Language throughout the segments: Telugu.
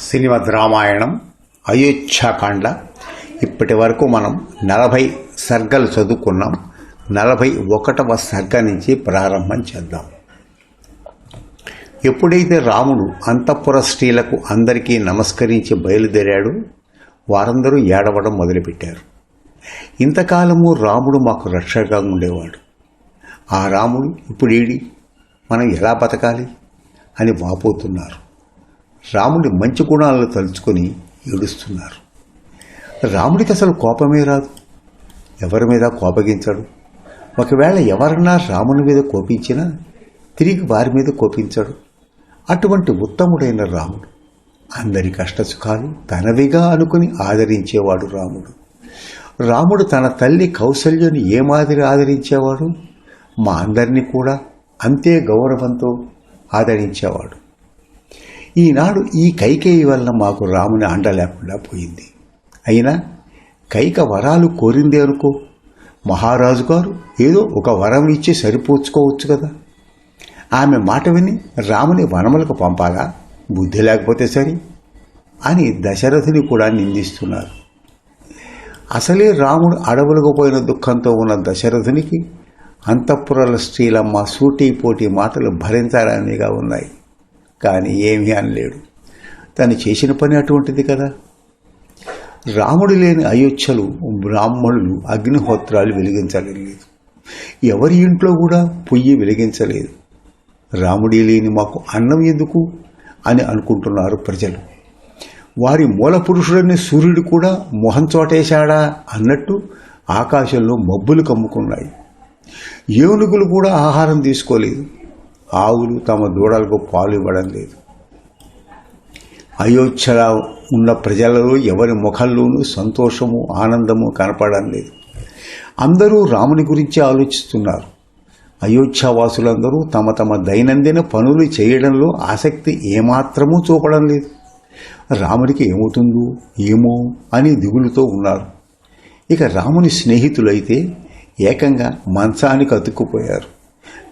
శ్రీమద్ రామాయణం అయోధ్యాకాండ. ఇప్పటి వరకు మనం నలభై సర్గలు చదువుకున్నాం. నలభై ఒకటవ సర్గ నుంచి ప్రారంభం చేద్దాం. ఎప్పుడైతే రాముడు అంతఃపుర స్త్రీలకు అందరికీ నమస్కరించి బయలుదేరాడు వారందరూ ఏడవడం మొదలుపెట్టారు. ఇంతకాలము రాముడు మాకు రక్షగా ఉండేవాడు. ఆ రాముడు ఇప్పుడు ఏడి? మనం ఎలా బతకాలి? అని వాపోతున్నారు. రాముడి మంచి గుణాలను తలుచుకొని ఏడుస్తున్నారు. రాముడికి అసలు కోపమే రాదు. ఎవరి మీద కోపగించడు? ఒకవేళ ఎవరన్నా రాముని మీద కోపించినా తిరిగి వారి మీద కోపించడు. అటువంటి ఉత్తముడైన రాముడు. అందరి కష్టసుఖాలు తనవిగా అనుకుని ఆదరించేవాడు రాముడు. రాముడు తన తల్లి కౌసల్యను ఏ ఆదరించేవాడు? మా అందరినీ కూడా అంతే గౌరవంతో ఆదరించేవాడు. ఈనాడు ఈ కైకేయి వల్ల మాకు రాముని అండ లేకుండా పోయింది. అయినా కైక వరాలు కోరింది అనుకో. మహారాజు గారు ఏదో ఒక వరం ఇచ్చి సరిపోర్చుకోవచ్చు కదా. ఆమె మాట విని రాముని వనములకు పంపాలా? బుద్ధి లేకపోతే సరి? అని దశరథుని కూడా నిందిస్తున్నారు. అసలే రాముడు అడవులకు పోయిన దుఃఖంతో ఉన్న దశరథునికి అంతఃపురాల స్త్రీలమ్మ సూటీ పోటీ మాటలు భరించాలనిగా ఉన్నాయి. కానీ ఏమీ అనలేడు. తను చేసిన పని అటువంటిది కదా. రాముడు లేని అయోధ్యలు బ్రాహ్మణులు అగ్నిహోత్రాలు వెలిగించలేదు. ఎవరి ఇంట్లో కూడా పొయ్యి వెలిగించలేదు. రాముడి లేని మాకు అన్నం ఎందుకు అని అనుకుంటున్నారు ప్రజలు. వారి మూల పురుషుడని సూర్యుడు కూడా మొహం చోటేశాడా అన్నట్టు ఆకాశంలో మబ్బులు కమ్ముకున్నాయి. ఏనుగులు కూడా ఆహారం తీసుకోలేదు. ఆవులు తమ దూడలకు పాలు ఇవ్వడం లేదు. అయోధ్యలో ఉన్న ప్రజలలో ఎవరి ముఖంలోనూ సంతోషము ఆనందము కనపడడం లేదు. అందరూ రాముని గురించి ఆలోచిస్తున్నారు. అయోధ్యావాసులందరూ తమ తమ దైనందిన పనులు చేయడంలో ఆసక్తి ఏమాత్రమూ చూపడం లేదు. రాముడికి ఏమవుతుందో ఏమో అని దిగులుతో ఉన్నారు. ఇక రాముని స్నేహితులైతే ఏకంగా మంచానికి అతుక్కుపోయారు.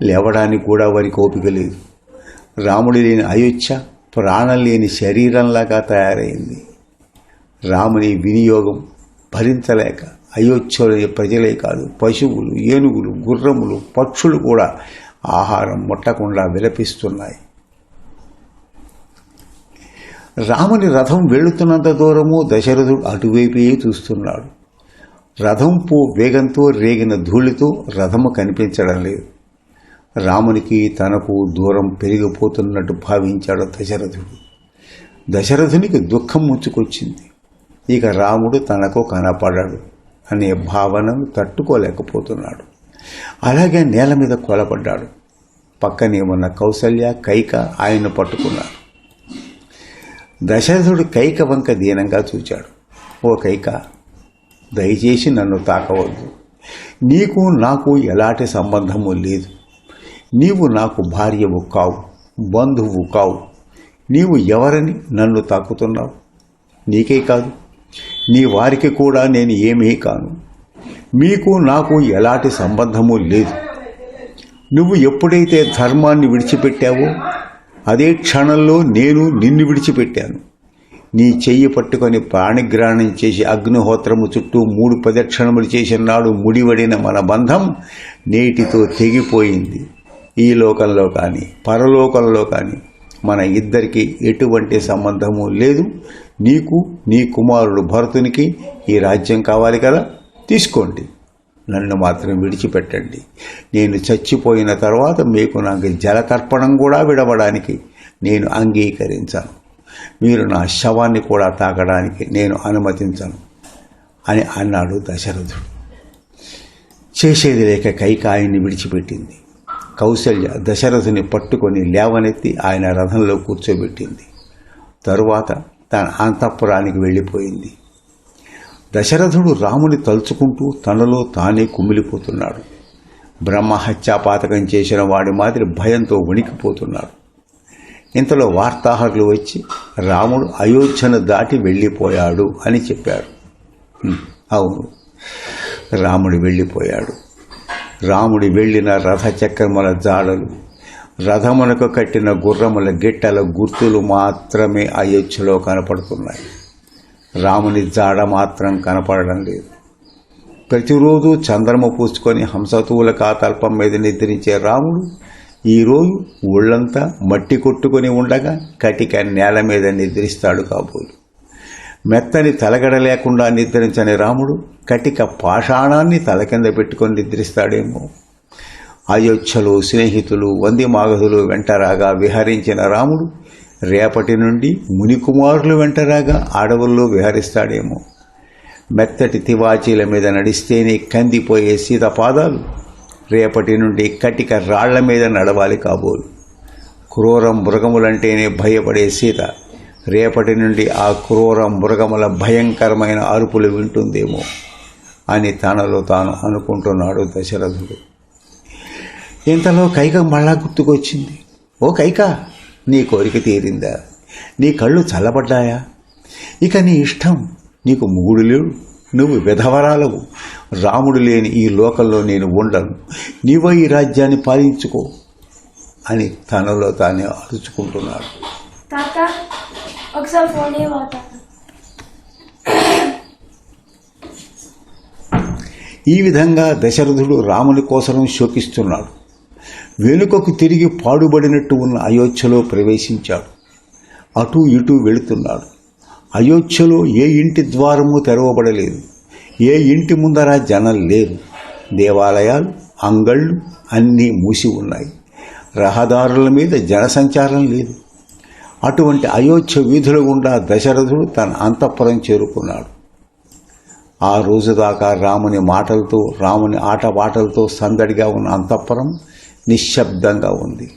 లేవడానికి కూడా వారికి ఓపిక లేదు. రాముడి లేని అయోధ్య ప్రాణం లేని శరీరంలాగా తయారైంది. రాముని వినియోగం భరించలేక అయోధ్యలోని ప్రజలే కాదు పశువులు ఏనుగులు గుర్రములు పక్షులు కూడా ఆహారం ముట్టకుండా విలపిస్తున్నాయి. రాముని రథం వెళుతున్నంత దూరము దశరథుడు అటువైపే చూస్తున్నాడు. రథం పో వేగంతో రేగిన ధూళితో రథము కనిపించడం లేదు. రామునికి తనకు దూరం పెరిగిపోతున్నట్టు భావించాడు దశరథుడు. దశరథునికి దుఃఖం ముంచుకొచ్చింది. ఇక రాముడు తనకు కనపడాడు అనే భావనను తట్టుకోలేకపోతున్నాడు. అలాగే నేల మీద కొలపడ్డాడు. పక్కనే ఉన్న కౌసల్య కైక ఆయన పట్టుకున్నారు. దశరథుడు కైక వంక దీనంగా చూచాడు. ఓ కైక దయచేసి నన్ను తాకవద్దు. నీకు నాకు ఎలాంటి సంబంధము లేదు. నీవు నాకు భార్యవు కావు బంధువు కావు. నీవు ఎవరని నన్ను తాకుతున్నావు? నీకే కాదు. నీ వారికి కూడా నేను ఏమీ కాను. మీకు నాకు ఎలాంటి సంబంధము లేదు. నువ్వు ఎప్పుడైతే ధర్మాన్ని విడిచిపెట్టావో అదే క్షణంలో నేను నిన్ను విడిచిపెట్టాను. నీ చెయ్యి పట్టుకొని ప్రాణిగ్రహణం చేసి అగ్నిహోత్రము చుట్టూ మూడు ప్రదక్షిణములు చేసిన నాడు ముడివడిన మన బంధం నేటితో తెగిపోయింది. ఈ లోకంలో కానీ పరలోకంలో కానీ మన ఇద్దరికి ఎటువంటి సంబంధము లేదు. నీకు నీ కుమారుడు భరతునికి ఈ రాజ్యం కావాలి కదా? తీసుకోండి. నన్ను మాత్రం విడిచిపెట్టండి. నేను చచ్చిపోయిన తర్వాత మీకు నాకు జలతర్పణం కూడా విడవడానికి నేను అంగీకరించాను. మీరు నా శవాన్ని కూడా తాకడానికి నేను అనుమతించను అని అన్నాడు దశరథుడు. చేసేది లేక కైకాయిని విడిచిపెట్టింది. కౌశల్య దశరథుని పట్టుకొని లేవనెత్తి ఆయన రథంలో కూర్చోబెట్టింది. తరువాత తన అంతఃపురానికి వెళ్ళిపోయింది. దశరథుడు రాముని తలుచుకుంటూ తనలో తానే కుమిలిపోతున్నాడు. బ్రహ్మహత్యాపాతకం చేసిన వాడి మాదిరి భయంతో వణికిపోతున్నాడు. ఇంతలో వార్తాహరులు వచ్చి రాముడు అయోధ్యను దాటి వెళ్ళిపోయాడు అని చెప్పారు. అవును రాముడు వెళ్ళిపోయాడు. రాముడి వెళ్ళిన రథచక్రముల జాడలు రథమునకు కట్టిన గుర్రముల గిట్టల గుర్తులు మాత్రమే అయోధ్యలో కనపడుతున్నాయి. రాముని జాడ మాత్రం కనపడడం లేదు. ప్రతిరోజు చంద్రము పూసుకొని హంసతువుల కాతల్పం మీద నిద్రించే రాముడు ఈరోజు ఒళ్ళంతా మట్టి కొట్టుకొని ఉండగా కటిక నేల మీద నిద్రిస్తాడు కాబోలు. మెత్తని తలగడ లేకుండా నిద్రించని రాముడు కటిక పాషాణాన్ని తల కింద పెట్టుకొని నిద్రిస్తాడేమో. అయోధ్యలు స్నేహితులు వంది మాగధులు వెంటరాగా విహరించిన రాముడు రేపటి నుండి మునికుమారులు వెంటరాగా అడవుల్లో విహరిస్తాడేమో. మెత్తటి తివాచీల మీద నడిస్తేనే కందిపోయే సీత పాదాలు రేపటి నుండి కటిక రాళ్ళ మీద నడవాలి కాబోలు. క్రూరం మృగములంటేనే భయపడే సీత రేపటి నుండి ఆ క్రూర మృగముల భయంకరమైన అరుపులు వింటుందేమో అని తనలో తాను అనుకుంటున్నాడు దశరథుడు. ఇంతలో కైక మళ్ళా గుర్తుకొచ్చింది. ఓ కైక నీ కోరిక తీరిందా? నీ కళ్ళు చల్లబడ్డాయా? ఇక నీ ఇష్టం నీకు మూడు లేడు నువ్వు విధవరాలవు. రాముడు లేని ఈ లోకంలో నేను ఉండను. నీవో ఈ రాజ్యాన్ని పాలించుకో అని తనలో తానే అరుచుకుంటున్నాడు. ఒకసారి ఫోన్ ఈ విధంగా దశరథుడు రాముని కోసం శోకిస్తున్నాడు. వెనుకకు తిరిగి పాడుబడినట్టు ఉన్న అయోధ్యలో ప్రవేశించాడు. అటు ఇటు వెళుతున్నాడు. అయోధ్యలో ఏ ఇంటి ద్వారము తెరవబడలేదు. ఏ ఇంటి ముందర జనం లేరు. దేవాలయాలు అంగళ్ళు అన్నీ మూసి ఉన్నాయి. రహదారుల మీద జనసంచారం లేదు. అటువంటి అయోధ్య వీధుల గుండా దశరథుడు తన అంతఃపురం చేరుకున్నాడు. ఆ రోజు దాకా రాముని మాటలతో రాముని ఆటపాటలతో సందడిగా ఉన్న అంతఃపురం నిశ్శబ్దంగా ఉంది.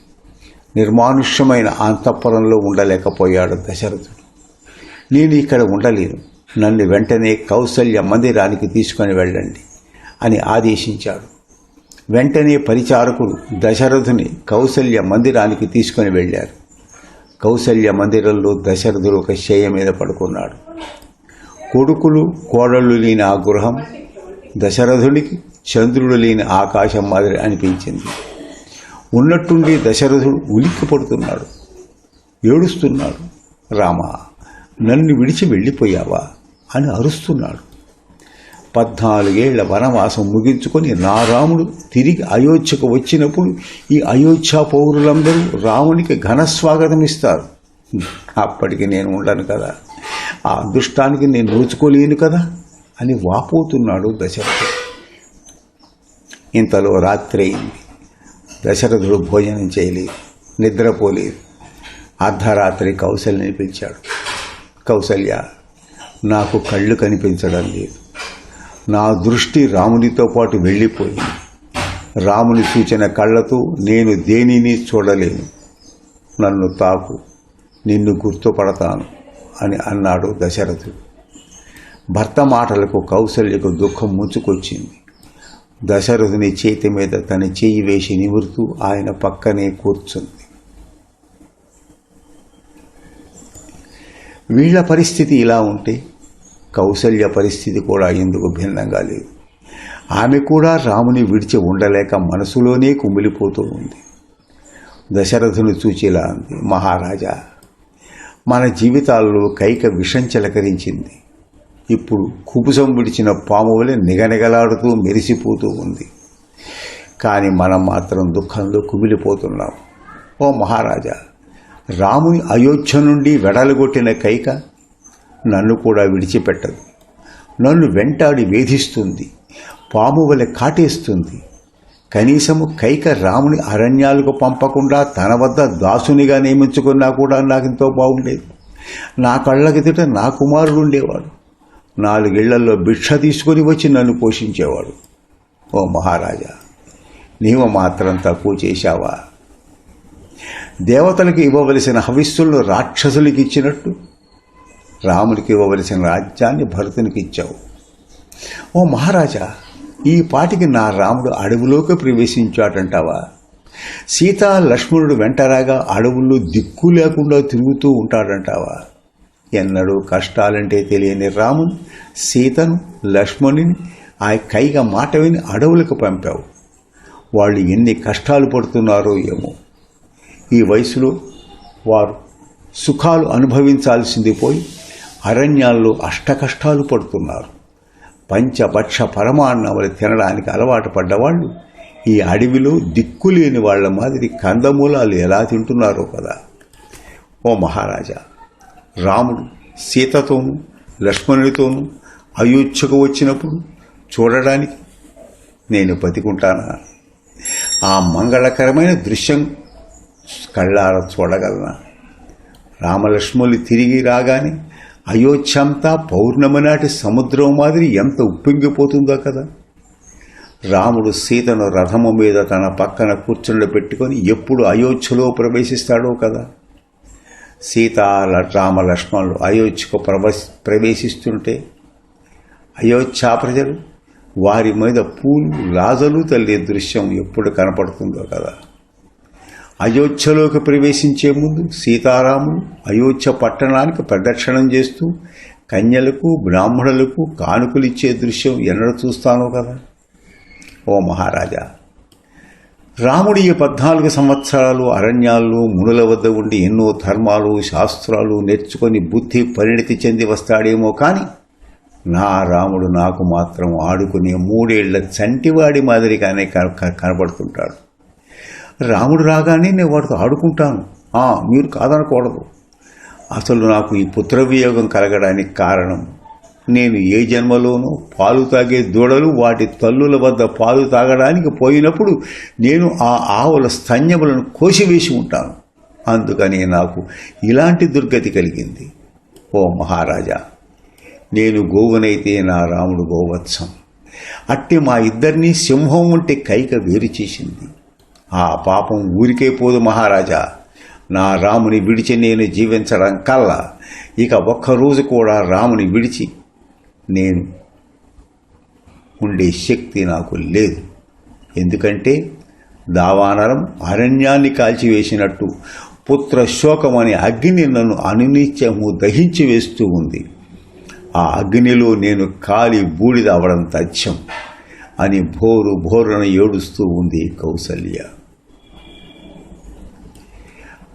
నిర్మానుష్యమైన అంతఃపురంలో ఉండలేకపోయాడు దశరథుడు. నేను ఇక్కడ ఉండలేను. నన్ను వెంటనే కౌసల్య మందిరానికి తీసుకొని వెళ్ళండి అని ఆదేశించాడు. వెంటనే పరిచారకుడు దశరథుని కౌసల్య మందిరానికి తీసుకొని వెళ్ళారు. కౌసల్య మందిరంలో దశరథుడు ఒక శయ్య మీద పడుకున్నాడు. కొడుకులు కోడళ్ళు లేని ఆ గృహం దశరథుడికి చంద్రుడు లేని ఆకాశం మాదిరి అనిపించింది. ఉన్నట్టుండి దశరథుడు ఉలిక్కి పడుతున్నాడు. ఏడుస్తున్నాడు రామ నన్ను విడిచి వెళ్ళిపోయావా? అని అరుస్తున్నాడు. పద్నాలుగేళ్ళ వనవాసం ముగించుకొని నా రాముడు తిరిగి అయోధ్యకు వచ్చినప్పుడు ఈ అయోధ్య పౌరులందరూ రామునికి ఘన స్వాగతం ఇస్తారు. అప్పటికి నేను ఉండను కదా. ఆ అదృష్టానికి నేను నోచుకోలేను కదా అని వాపోతున్నాడు దశరథుడు ఇంతలో రాత్రి అయింది. దశరథుడు భోజనం చేయలేదు నిద్రపోలేదు. అర్ధరాత్రి కౌశల్యని పిలిచాడు. కౌసల్య నాకు కళ్ళు కనిపించడం లేదు. నా దృష్టి రామునితో పాటు వెళ్ళిపోయింది రాముని సూచన కళ్ళతో నేను దేనిని చూడలేను. నన్ను తాకు నిన్ను గుర్తుపడతాను అని అన్నాడు దశరథుడు. భర్త మాటలకు కౌసల్యకు దుఃఖం ముంచుకొచ్చింది. దశరథుని చేతి మీద తన చెయ్యి వేసి నిమురుతూ ఆయన పక్కనే కూర్చుంది. వీళ్ళ పరిస్థితి ఇలా ఉంటే కౌశల్య పరిస్థితి కూడా ఎందుకు భిన్నంగా లేదు? ఆమె కూడా రాముని విడిచి ఉండలేక మనసులోనే కుమిలిపోతూ ఉంది. దశరథుని చూచిలా అంది మహారాజా మన జీవితాల్లో కైక విషం చిలకరించింది. ఇప్పుడు కుబుసం విడిచిన పాము వలె నిగనిగలాడుతూ మెరిసిపోతూ ఉంది. కానీ మనం మాత్రం దుఃఖంలో కుమిలిపోతున్నాం. ఓ మహారాజా రాముని అయోధ్య నుండి వెడలగొట్టిన కైక నన్ను కూడా విడిచిపెట్టదు. నన్ను వెంటాడి వేధిస్తుంది. పాము వలె కాటేస్తుంది. కనీసము కైక రాముని అరణ్యాలకు పంపకుండా తన వద్ద దాసునిగా నియమించుకున్నా కూడా నాకు ఎంతో బాగుండేది. నా కళ్ళకెదుట నా కుమారుడు ఉండేవాడు. నాలుగేళ్ళలో భిక్ష తీసుకొని వచ్చి నన్ను పోషించేవాడు. ఓ మహారాజా నీవు మాత్రం తక్కువ చేశావా? దేవతలకు ఇవ్వవలసిన హవిస్సులను రాక్షసులకి ఇచ్చినట్టు రాముడికి ఇవ్వవలసిన రాజ్యాన్ని భరతునికి ఇచ్చావు. ఓ మహారాజా ఈ పాటికి నా రాముడు అడవిలోకి ప్రవేశించాడంటావా? సీతా లక్ష్మణుడు వెంటరాగా అడవుల్లో దిక్కు లేకుండా తిరుగుతూ ఉంటాడంటావా? ఎన్నడూ కష్టాలంటే తెలియని రాముని సీతను లక్ష్మణుని ఆ కైగా మాట విని అడవులకు పంపావు. వాళ్ళు ఎన్ని కష్టాలు పడుతున్నారో ఏమో. ఈ వయసులో వారు సుఖాలు అనుభవించాల్సింది పోయి అరణ్యాల్లో అష్టకష్టాలు పడుతున్నారు. పంచభక్ష పరమాన్నములు తినడానికి అలవాటు పడ్డవాళ్ళు ఈ అడవిలో దిక్కులేని వాళ్ళ మాదిరి కందమూలాలు ఎలా తింటున్నారో కదా. ఓ మహారాజా రాముడు సీతతోనూ లక్ష్మణుడితోనూ అయోధ్యకు వచ్చినప్పుడు చూడడానికి నేను బతికుంటానా? ఆ మంగళకరమైన దృశ్యం కళ్ళార చూడగలనా? రామలక్ష్మణులు తిరిగి రాగానే అయోధ్యంతా పౌర్ణమి నాటి సముద్రం మాదిరి ఎంత ఉప్పొంగిపోతుందో కదా. రాముడు సీతను రథము మీద తన పక్కన కూర్చుండ పెట్టుకొని ఎప్పుడు అయోధ్యలో ప్రవేశిస్తాడో కదా. సీత రామ లక్ష్మణులు అయోధ్యకు ప్రవేశ ప్రవేశిస్తుంటే అయోధ్య ప్రజలు వారి మీద పూలు రాజలు తల్లి దృశ్యం ఎప్పుడు కనపడుతుందో కదా. అయోధ్యలోకి ప్రవేశించే ముందు సీతారాములు అయోధ్య పట్టణానికి ప్రదక్షిణం చేస్తూ కన్యలకు బ్రాహ్మణులకు కానుకలిచ్చే దృశ్యం ఎన్నడ చూస్తానో కదా? ఓ మహారాజా రాముడి ఈ పద్నాలుగు సంవత్సరాలు అరణ్యాల్లో మునుల వద్ద ఉండి ఎన్నో ధర్మాలు శాస్త్రాలు నేర్చుకొని బుద్ధి పరిణితి చెంది వస్తాడేమో కానీ నా రాముడు నాకు మాత్రం ఆడుకునే మూడేళ్ళ చంటివాడి మాదిరిగానే క- క- కనబడుతుంటాడు. రాముడు రాగానే నేను వాడితో ఆడుకుంటాను. మీరు కాదనకూడదు. అసలు నాకు ఈ పుత్రవియోగం కలగడానికి కారణం నేను ఏ జన్మలోనూ పాలు తాగే దూడలు వాటి తల్లుల వద్ద పాలు తాగడానికి పోయినప్పుడు నేను ఆ ఆవుల స్తన్యములను కోసివేసి ఉంటాను. అందుకని నాకు ఇలాంటి దుర్గతి కలిగింది. ఓ మహారాజా నేను గోవునైతే నా రాముడు గోవత్సం. అట్టి మా ఇద్దరినీ సింహం వంటి కైక వేరు చేసింది. ఆ పాపం ఊరికే పోదు మహారాజా. నా రాముని విడిచి నేను జీవించడం కల్లా. ఇక ఒక్కరోజు కూడా రాముని విడిచి నేను ఉండే శక్తి నాకు లేదు. ఎందుకంటే దావానరం అరణ్యాన్ని కాల్చివేసినట్టు పుత్ర శోకం అనే అగ్ని నన్ను అనునిత్యము దహించి వేస్తూ ఉంది. ఆ అగ్నిలో నేను కాలి బూడిద అవడం తథ్యం అని భోరు భోరున ఏడుస్తూ ఉంది కౌసల్య.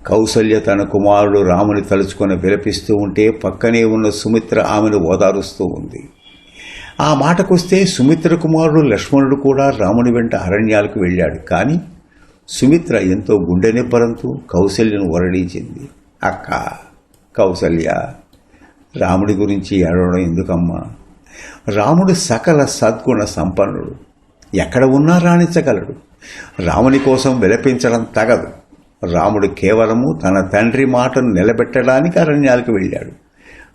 కౌసల్య తన కుమారుడు రాముని తలుచుకొని విలపిస్తూ ఉంటే పక్కనే ఉన్న సుమిత్ర ఆమెను ఓదారుస్తూ ఉంది. ఆ మాటకొస్తే సుమిత్ర కుమారుడు లక్ష్మణుడు కూడా రాముని వెంట అరణ్యాలకు వెళ్ళాడు. కానీ సుమిత్ర ఎంతో గుండె నిబ్బరంతో కౌసల్యను వరడించింది. అక్క కౌసల్య రాముడి గురించి ఏడవడం ఎందుకమ్మా? రాముడు సకల సద్గుణ సంపన్నుడు. ఎక్కడ ఉన్నా రాణించగలడు. రాముని కోసం విలపించడం తగదు. రాముడు కేవలము తన తండ్రి మాటను నిలబెట్టడానికి అరణ్యాలకు వెళ్ళాడు.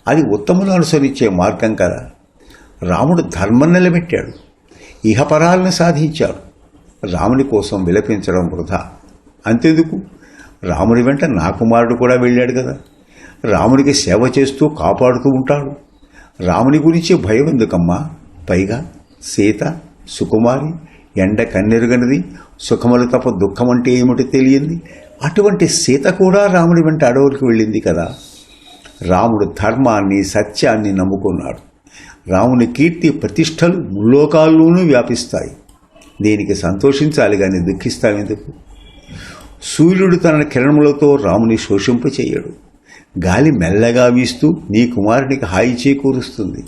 అది ఉత్తములు అనుసరించే మార్గం కదా. రాముడు ధర్మం నిలబెట్టాడు. ఇహపరాలను సాధించాడు. రాముని కోసం విలపించడం వృధా. అంతెందుకు? రాముడి వెంట నా కుమారుడు కూడా వెళ్ళాడు కదా. రాముడికి సేవ చేస్తూ కాపాడుతూ ఉంటాడు. రాముని గురించి భయం ఎందుకమ్మా? పైగా సీత సుకుమారి ఎండ కన్నెరుగనిది సుఖములు తప్ప దుఃఖం అంటే ఏమిటో తెలియంది. అటువంటి సీత కూడా రాముడి వెంట అడవులకు వెళ్ళింది కదా. రాముడు ధర్మాన్ని సత్యాన్ని నమ్ముకున్నాడు. రాముని కీర్తి ప్రతిష్టలు ముల్లోకాల్లోనూ వ్యాపిస్తాయి. దీనికి సంతోషించాలి కానీ దుఃఖిస్తావెందుకు సూర్యుడు తన కిరణములతో రాముని శోషింపచేయడు గాలి మెల్లగా వీస్తూ నీ కుమారునికి హాయి చేకూరుస్తుంది.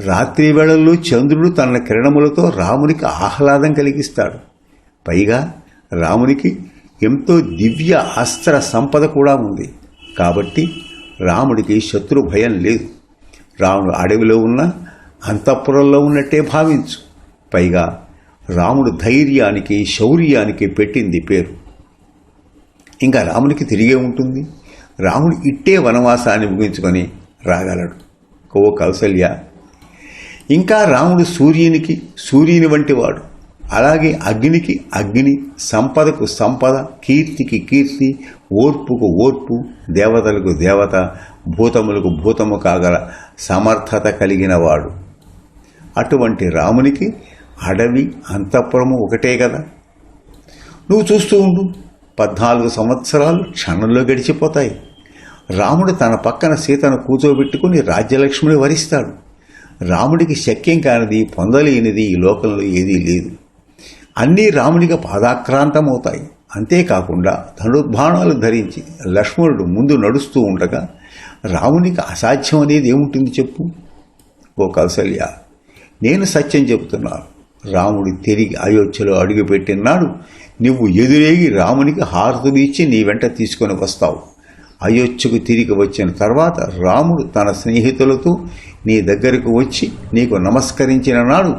రాత్రి వేళల్లో చంద్రుడు తన కిరణములతో రామునికి ఆహ్లాదం కలిగిస్తాడు. పైగా రామునికి ఎంతో దివ్య అస్త్ర సంపద కూడా ఉంది. కాబట్టి రాముడికి శత్రు భయం లేదు. రాముడు అడవిలో ఉన్న అంతఃపురంలో ఉన్నట్టే భావించు. పైగా రాముడు ధైర్యానికి శౌర్యానికి పెట్టింది పేరు. ఇంకా రామునికి తిరిగే ఉంటుంది. రాముడు ఇట్టే వనవాసాన్ని ముగించుకొని రాగలడు. ఓ కౌసల్య. ఇంకా రాముడు సూర్యునికి సూర్యుని వంటి వాడు. అలాగే అగ్నికి అగ్ని సంపదకు సంపద కీర్తికి కీర్తి ఓర్పుకు ఓర్పు దేవతలకు దేవత భూతములకు భూతము కాగల సమర్థత కలిగిన వాడు. అటువంటి రామునికి అడవి అంతఃపురము ఒకటే కదా. నువ్వు చూస్తూ ఉండు పద్నాలుగు సంవత్సరాలు క్షణంలో గడిచిపోతాయి. రాముడు తన పక్కన సీతను కూర్చోబెట్టుకుని రాజ్యలక్ష్మిని వరిస్తాడు. రాముడికి శక్యం కానిది పొందలేనిది ఈ లోకంలో ఏదీ లేదు. అన్నీ రాముడికి పాదాక్రాంతమవుతాయి. అంతేకాకుండా ధనుర్బాణాలు ధరించి లక్ష్మణుడు ముందు నడుస్తూ ఉండగా రామునికి అసాధ్యం అనేది ఏముంటుంది చెప్పు? ఓ కౌసల్య నేను సత్యం చెబుతున్నాను రాముడు తిరిగి అయోధ్యలో అడుగుపెట్టినాడు. నువ్వు ఎదురేగి రామునికి హారతులు ఇచ్చి నీ వెంట తీసుకొని వస్తావు. అయోధ్యకు తిరిగి వచ్చిన తర్వాత రాముడు తన స్నేహితులతో నీ దగ్గరకు వచ్చి నీకు నమస్కరించిన నాడు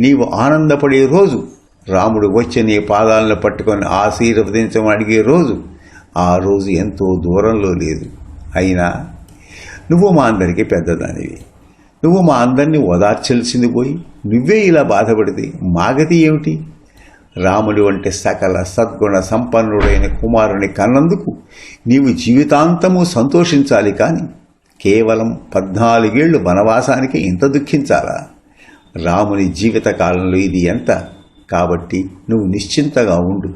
నీవు ఆనందపడే రోజు రాముడు వచ్చి నీ పాదాలను పట్టుకొని ఆశీర్వదించమని అడిగే రోజు ఆ రోజు ఎంతో దూరంలో లేదు. అయినా నువ్వు మా అందరికీ పెద్దదానివి. నువ్వు మా అందరినీ ఓదార్చాల్సింది పోయి నువ్వే ఇలా బాధపడితే మాగతి ఏమిటి? రాముడి వంటి సకల సద్గుణ సంపన్నుడైన కుమారుని కన్నందుకు నీవు జీవితాంతము సంతోషించాలి కానీ కేవలం పద్నాలుగేళ్ళు వనవాసానికి ఇంత దుఃఖించాలా? రాముని జీవితకాలంలో ఇది ఎంత? కాబట్టి నువ్వు నిశ్చింతగా ఉండు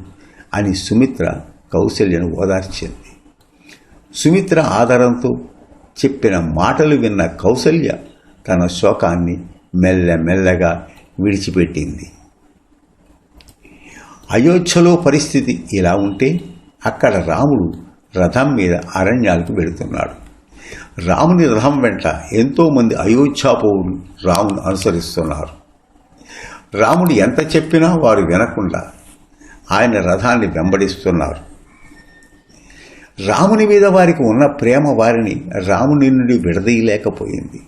అని సుమిత్ర కౌశల్యను ఓదార్చింది. సుమిత్ర ఆధారంతో చెప్పిన మాటలు విన్న కౌసల్య తన శోకాన్ని మెల్లమెల్లగా విడిచిపెట్టింది. అయోధ్యలో పరిస్థితి ఇలా ఉంటే అక్కడ రాముడు రథం మీద అరణ్యాలకు వెళుతున్నాడు. రాముని రథం వెంట ఎంతోమంది అయోధ్యాపౌరులు రామును అనుసరిస్తున్నారు. రాముడు ఎంత చెప్పినా వారు వినకుండా ఆయన రథాన్ని వెంబడిస్తున్నారు. రాముని మీద వారికి ఉన్న ప్రేమ వారిని రాముని నుండి విడదీయలేకపోయింది.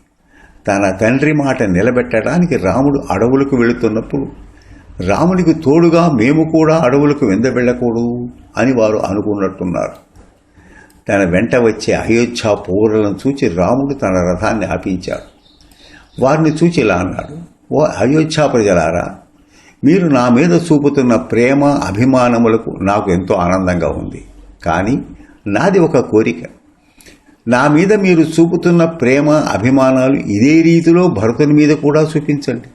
తన తండ్రి మాట నిలబెట్టడానికి రాముడు అడవులకు వెళుతున్నప్పుడు రామునికి తోడుగా మేము కూడా అడవులకు వెంద వెళ్ళకూడదు? అని వారు అనుకున్నట్టున్నారు. తన వెంట వచ్చే అయోధ్య పౌరులను చూచి రాముడు తన రథాన్ని ఆపించాడు. వారిని చూచి ఇలా అన్నాడు ఓ అయోధ్యా ప్రజలారా మీరు నా మీద చూపుతున్న ప్రేమ అభిమానములకు నాకు ఎంతో ఆనందంగా ఉంది. కానీ నాది ఒక కోరిక. నా మీద మీరు చూపుతున్న ప్రేమ అభిమానాలు ఇదే రీతిలో భరతుని మీద కూడా చూపించండి.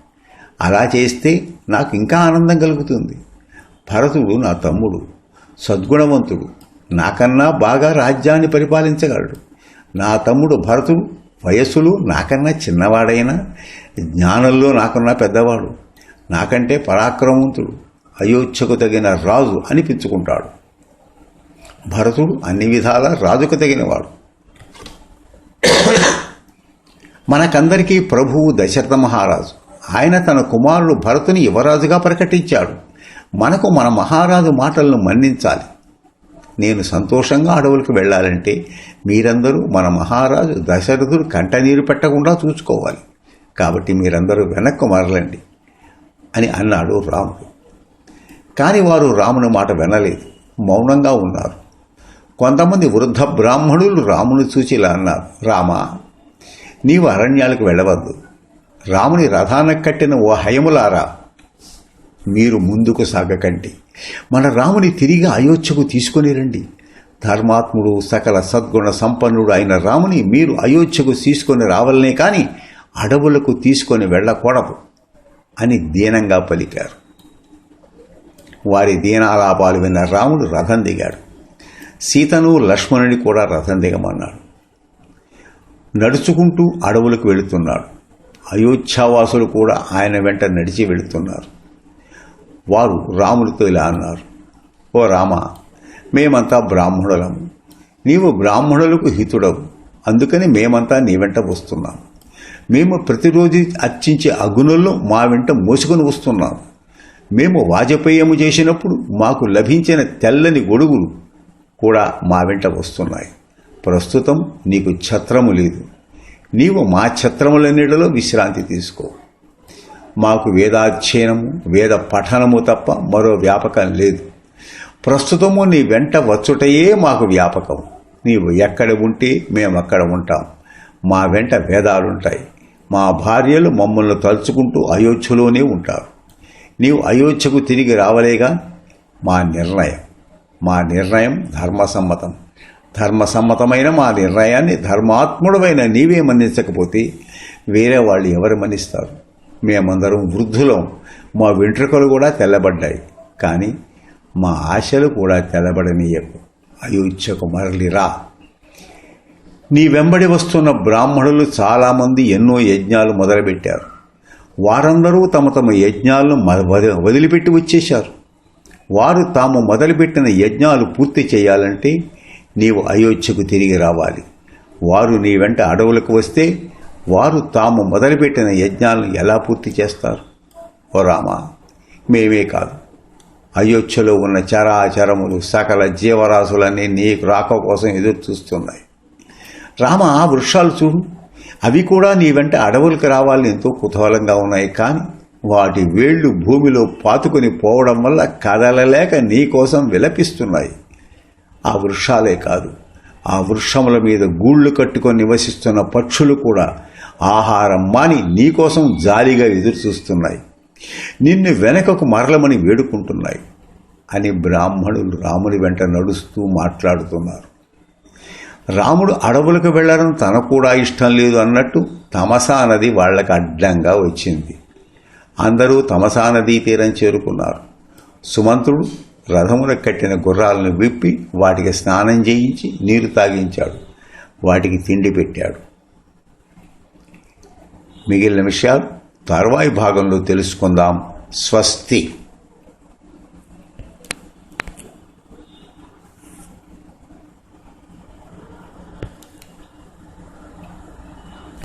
అలా చేస్తే నాకు ఇంకా ఆనందం కలుగుతుంది. భరతుడు నా తమ్ముడు సద్గుణవంతుడు. నాకన్నా బాగా రాజ్యాన్ని పరిపాలించగలడు. నా తమ్ముడు భరతుడు వయస్సులో నాకన్నా చిన్నవాడైనా జ్ఞానంలో నాకన్నా పెద్దవాడు. నాకంటే పరాక్రమవంతుడు అయోధ్యకు తగిన రాజు అనిపించుకుంటాడు. భరతుడు అన్ని విధాల రాజుకు తగినవాడు. మనకందరికీ ప్రభువు దశరథ మహారాజు. ఆయన తన కుమారుడు భరతుని యువరాజుగా ప్రకటించాడు. మనకు మన మహారాజు మాటలను మన్నించాలి. నేను సంతోషంగా అడవులకు వెళ్ళాలంటే మీరందరూ మన మహారాజు దశరథుడు కంటనీరు పెట్టకుండా చూసుకోవాలి. కాబట్టి మీరందరూ వెనక్కు మరలండి అని అన్నాడు రాముడు. కానీ వారు రాముని మాట వినలేదు. మౌనంగా ఉన్నారు. కొంతమంది వృద్ధ బ్రాహ్మణులు రాముని చూచి ఇలా అన్నారు రామా నీవు అరణ్యాలకు వెళ్ళవద్దు. రాముని రథాన కట్టిన ఓ హయములారా మీరు ముందుకు సాగకండి. మన రాముని తిరిగి అయోధ్యకు తీసుకొని రండి. ధర్మాత్ముడు సకల సద్గుణ సంపన్నుడు అయిన రాముని మీరు అయోధ్యకు తీసుకొని రావాలనే కానీ అడవులకు తీసుకొని వెళ్ళకూడదు అని దీనంగా పలికారు. వారి దీనాలాపాలు విన్న రాముడు రథం దిగాడు. సీతను లక్ష్మణుని కూడా రథం దిగమన్నాడు. నడుచుకుంటూ అడవులకు వెళుతున్నాడు. అయోధ్యావాసులు కూడా ఆయన వెంట నడిచి వెళుతున్నారు. వారు రాముడితో ఇలా అన్నారు ఓ రామ మేమంతా బ్రాహ్మణులము నీవు బ్రాహ్మణులకు హితుడవు. అందుకని మేమంతా నీ వెంట వస్తున్నాము మేము ప్రతిరోజు అర్చించే అగునులను మా వెంట మోసుకొని వస్తున్నాం. మేము వాజపేయము చేసినప్పుడు మాకు లభించిన తెల్లని గొడుగులు కూడా మా వెంట వస్తున్నాయి. ప్రస్తుతం నీకు ఛత్రము లేదు. నీవు మా ఛత్రముల నీడలో విశ్రాంతి తీసుకో. మాకు వేదాధ్యయనము వేద పఠనము తప్ప మరో వ్యాపకం లేదు. ప్రస్తుతము నీ వెంట వచ్చుటయే మాకు వ్యాపకం. నీవు ఎక్కడ ఉంటే మేము అక్కడ ఉంటాం. మా వెంట వేదాలుంటాయి. మా భార్యలు మమ్మల్ని తలుచుకుంటూ అయోధ్యలోనే ఉంటారు. నీవు అయోధ్యకు తిరిగి రావలేగా? మా నిర్ణయం. మా నిర్ణయం ధర్మసమ్మతం. ధర్మసమ్మతమైన మా నిర్ణయాన్ని ధర్మాత్ముడమైన నీవే మన్నించకపోతే వేరే వాళ్ళు ఎవరు మన్నిస్తారు? మేమందరం వృద్ధులం. మా వెంట్రుకలు కూడా తెల్లబడ్డాయి. కానీ మా ఆశలు కూడా తెల్లబడనీయకు. అయోధ్యకు మరలిరా నీ వెంబడి వస్తున్న బ్రాహ్మణులు చాలామంది ఎన్నో యజ్ఞాలు మొదలుపెట్టారు. వారందరూ తమ తమ యజ్ఞాలను వదిలిపెట్టి వచ్చేశారు. వారు తాము మొదలుపెట్టిన యజ్ఞాలు పూర్తి చేయాలంటే నీవు అయోధ్యకు తిరిగి రావాలి. వారు నీ వెంట అడవులకు వస్తే వారు తాము మొదలుపెట్టిన యజ్ఞాలను ఎలా పూర్తి చేస్తారు? ఓ రామా మేమే కాదు. అయోధ్యలో ఉన్న చరాచరములు సకల జీవరాశులన్నీ నీకు రాక కోసం ఎదురు చూస్తున్నాయి రామ ఆ వృక్షాలు చూడు. అవి కూడా నీ వెంట అడవులకు రావాలని ఎంతో కుతూహలంగా ఉన్నాయి. కానీ వాటి వేళ్ళు భూమిలో పాతుకొని పోవడం వల్ల కదలలేక నీ కోసం విలపిస్తున్నాయి. ఆ వృక్షాలే కాదు ఆ వృక్షముల మీద గూళ్ళు కట్టుకొని నివసిస్తున్న పక్షులు కూడా ఆహారం మాని నీకోసం జాలిగా ఎదురు చూస్తున్నాయి నిన్ను వెనకకు మరలమని వేడుకుంటున్నాయి అని బ్రాహ్మణులు రాముని వెంట నడుస్తూ మాట్లాడుతున్నారు. రాముడు అడవులకు వెళ్ళడం తనకు కూడా ఇష్టం లేదు అన్నట్టు తమసా నది వాళ్ళకు అడ్డంగా వచ్చింది. అందరూ తమసా నదీ తీరం చేరుకున్నారు. సుమంతుడు రథమున కట్టిన గుర్రాలను విప్పి వాటికి స్నానం చేయించి నీరు తాగించాడు. వాటికి తిండి పెట్టాడు. మిగిలిన విషయాలు తర్వాయి భాగంలో తెలుసుకుందాం. స్వస్తి.